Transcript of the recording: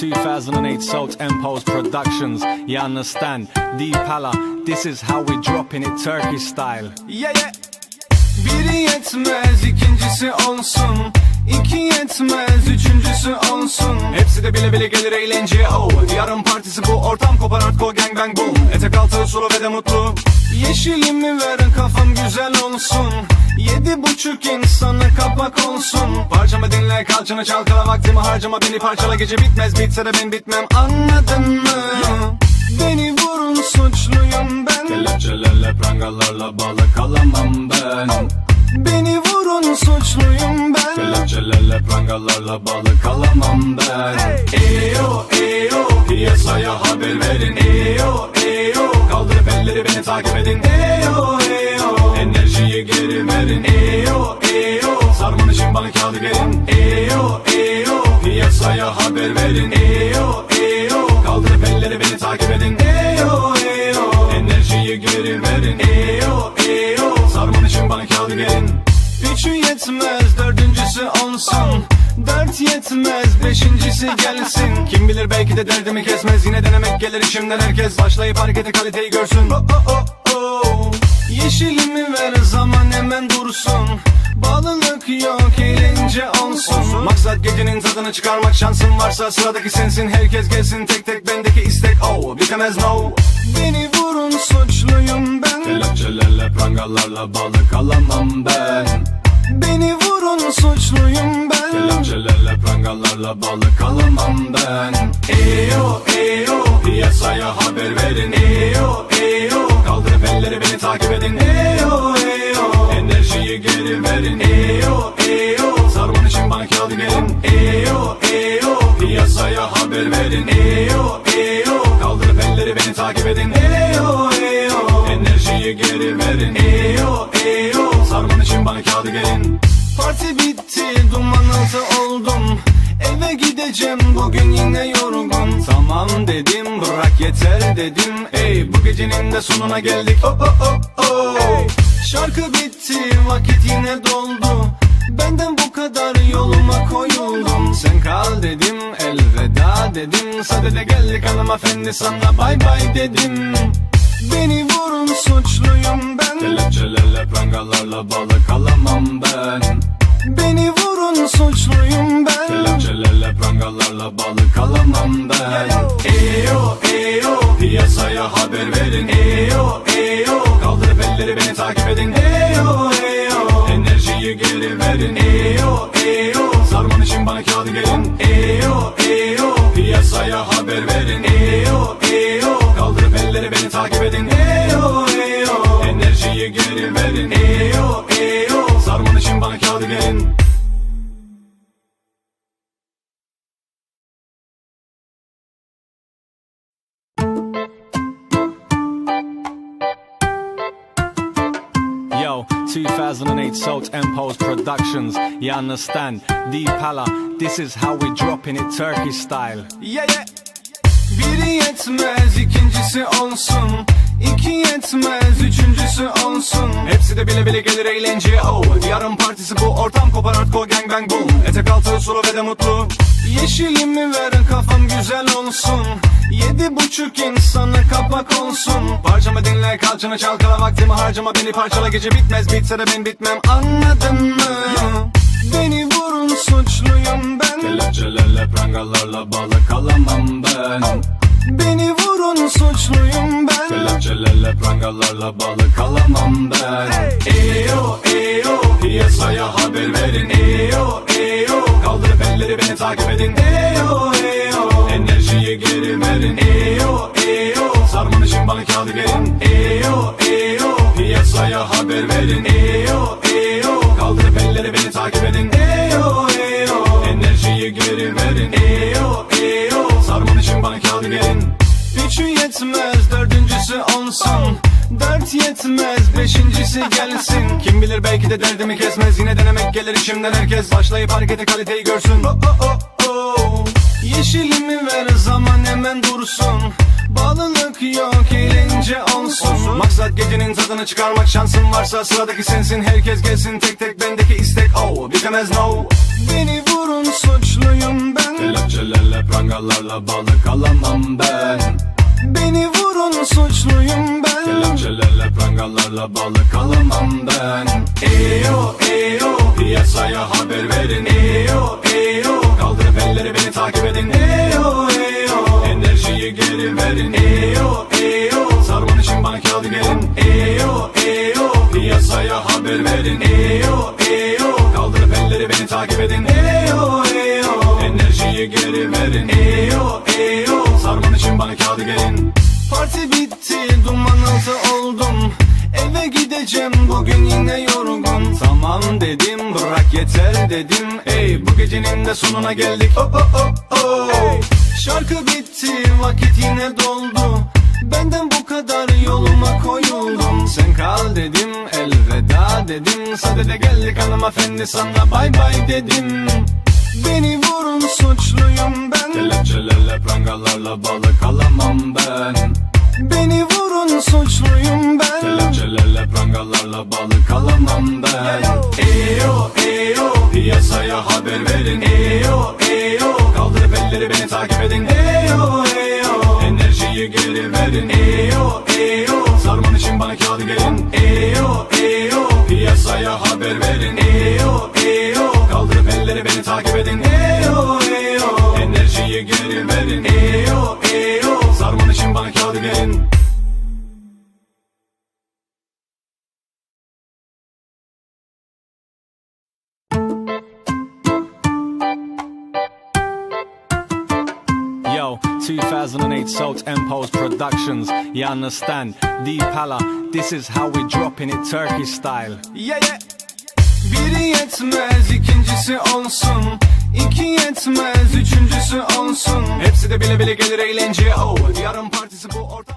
2008 Salt Empos Productions. You understand? Deep Pala, this is how we dropping it Turkish style. Yeah, yeah. Biri yetmez ikincisi olsun İki yetmez üçüncüsü olsun Hepsi de bile bile gelir eğlenceye oh Yarın partisi bu ortam kopar hardcore gang bang boom Etek altı sulu ve de mutlu Yeşilimi ver kafam güzel olsun. Yedi buçuk insana kapak olsun. Parçamı dinle kalçanı çalkala vaktimi harcama. Beni parçala gece bitmez bitse de ben bitmem. Anladın mı? Beni vurun suçluyum ben. Kelepçelerle prangalarla balık alamam ben. Beni vurun suçluyum ben. Kelepçelerle prangalarla balık alamam ben. Eyo eyo piyasaya haber verin takip edin. Eyo eyo. Enerjiyi geri verin. Eyo eyo. Sarman için bana kağıdı verin. Eyo eyo. Piyasaya haber verin beşincisi gelsin? Kim bilir belki de derdimi kesmez. Yine denemek gelir işimden herkes. Başlayıp hareketi kaliteyi görsün. Oh, oh, oh, oh. Yeşilimi ver zaman hemen dursun. Bağlılık yok eğlence olsun. Maksat gecenin tadını çıkarmak. Şansın varsa Sıradaki sensin. Herkes gelsin tek tek bendeki istek. Oh Bitemez no. Beni vurun suçluyum ben. Kelepçelerle prangalarla balık alamam ben Beni vurun suçluyum ben. Kelepçelerle prangalarla balık alamam ben. Eyo eyo piyasaya haber verin. Eyo eyo kaldırıp elleri beni takip edin. Eyo eyo enerjiyi geri verin. Eyo eyo sarman için bana kağıdı gelin Eyo eyo piyasaya haber verin. Eyo eyo kaldırıp elleri beni takip edin. Eyo eyo enerjiyi geri verin. Eyo eyo sarman için bana kağıdı gelin. Parti bitti duman altı oldum. Eve gideceğim bugün yine yorgun. Tamam dedim bırak yeter dedim. Ey bu gecenin de sonuna geldik. Oh, oh, oh, oh. Şarkı bitti vakit yine doldu. Benden bu kadar yoluma koyuldum. Sen kal dedim elveda dedim. Sadede geldik hanımefendi sana bay bay dedim. Beni vurun suçluyum ben Kelepçelerle prangalarla balık alamam ben. Beni vurun suçluyum ben. Kelepçelerle prangalarla balık alamam ben. Eyo eyo piyasaya haber verin. Eyo eyo kaldırıp elleri beni takip edin. Eyo eyo enerjiyi geri verin. Eyo eyo sarman için bana kağıdı gelin. Eyo eyo piyasaya haber verin. Eyo eyo Yo, 2008 Salt Empos Productions. You understand? Deep Pala, this is how we dropping it Turkish style. Yeah, yeah. Biri yetmez ikincisi olsun İki yetmez üçüncüsü olsun. Hepsi de bile bile gelir eğlenceye. Oh Yarın partisi bu ortam kopar hardcore gang bang boom. Etek altı sulu ve de mutlu. Yeşilimi ver kafam güzel olsun. Yedi buçuk insana kapak olsun. Parçamı dinle kalçanı çalkala vaktimi harcama. Beni parçala gece bitmez. Bitse de ben bitmem. Anladın mı? Beni vurun suçluyum ben. Kelepçelerle prangalarla balık alamam ben. Beni vurun suçluyum ben. Kelepçelerle prangalarla balık alamam ben. Eyo eyo piyasaya haber verin. Eyo eyo kaldırıp elleri beni takip edin. Eyo eyo enerjiyi geri verin. Eyo eyo sarman için bana kağıdı gelin Eyo eyo piyasaya haber verin. Eyo eyo kaldırıp elleri beni takip edin. Eyo eyo enerjiyi geri verin. Eyo eyo sarman için bana kağıdı gelin Üçü yetmez dördüncüsü olsun. Dört yetmez beşincisi gelsin. Kim bilir belki de derdimi kesmez. Yine denemek gelir işimden herkes. Başlayıp hareketi kaliteyi görsün. Oh, oh, oh, oh. Yeşilimi ver zaman hemen dursun. Bağlılık yok eğlence olsun. Maksat gecenin tadını çıkarmak şansın varsa Sıradaki sensin. Herkes gelsin tek tek bendeki istek. Oh Bitemez no. Beni vurun suçluyum ben. Kelepçelerle prangalarla balık alamam ben Beni vurun suçluyum ben. Kelepçelerle prangalarla balık alamam ben. Eyo eyo piyasaya haber verin. Eyo eyo kaldırıp elleri beni takip edin. Eyo eyo enerjiyi geri verin. Eyo eyo sarman için bana kağıdı gelin. Eyo eyo piyasaya haber verin. Eyo Eyo eyo sarman için bana kağıdı gelin. Parti bitti duman altı oldum. Eve gideceğim bugün yine yorgun. Tamam dedim bırak yeter dedim. Ey bu gecenin de sonuna geldik. Oh, oh, oh, oh. Şarkı bitti vakit yine doldu. Benden bu kadar yoluma koyuldum. Sen kal dedim elveda dedim. Sadede geldik hanımefendi sana bay bay dedim. Beni prangalarla balık alamam ben. Beni vurun suçluyum ben. Kelepçelerle prangalarla balık alamam ben. Eyo eyo piyasaya haber verin. Eyo eyo kaldırıp elleri beni takip edin. Eyo eyo enerjiyi geri verin. Eyo eyo sarman için bana kağıdı gelin. Eyo eyo piyasaya haber verin. Eyo eyo kaldırıp elleri beni takip edin Eyo eyo sarman için bana kağıdı Yo, 2008 Salt Empos Productions. You understand? Deep Pala, this is how we dropping it Turkish style. Yeah, yeah. Biri yetmez ikincisi olsun İki yetmez üçüncüsü olsun. Hepsi de bile bile gelir eğlence. Oh Diyarın partisi bu ortam